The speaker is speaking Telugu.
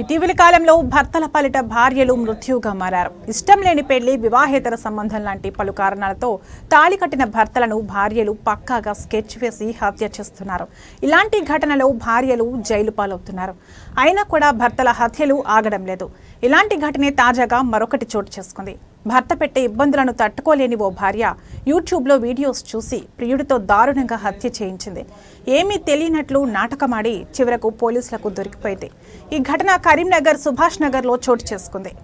ఇటీవలి కాలంలో భర్తల పాలిట భార్యలు మృత్యువుగా మారారు. ఇష్టం లేని పెళ్ళి వివాహేతర సంబంధం లాంటి పలు కారణాలతో తాళి కట్టిన భర్తలను భార్యలు పక్కాగా స్కెచ్ వేసి హత్య చేస్తున్నారు. ఇలాంటి ఘటనలో భార్యలు జైలు పాలవుతున్నారు. అయినా కూడా భర్తల హత్యలు ఆగడం లేదు. ఇలాంటి ఘటనే తాజాగా మరొకటి చోటు చేసుకుంది. భర్త పెట్టే ఇబ్బందులను తట్టుకోలేని ఓ భార్య యూట్యూబ్లో వీడియోస్ చూసి ప్రియుడితో దారుణంగా హత్య చేయించింది. ఏమీ తెలియనట్లు నాటకమాడి చివరకు పోలీసులకు దొరికిపోయింది. ఈ ఘటన కరీంనగర్ సుభాష్ నగర్లో చోటు చేసుకుంది.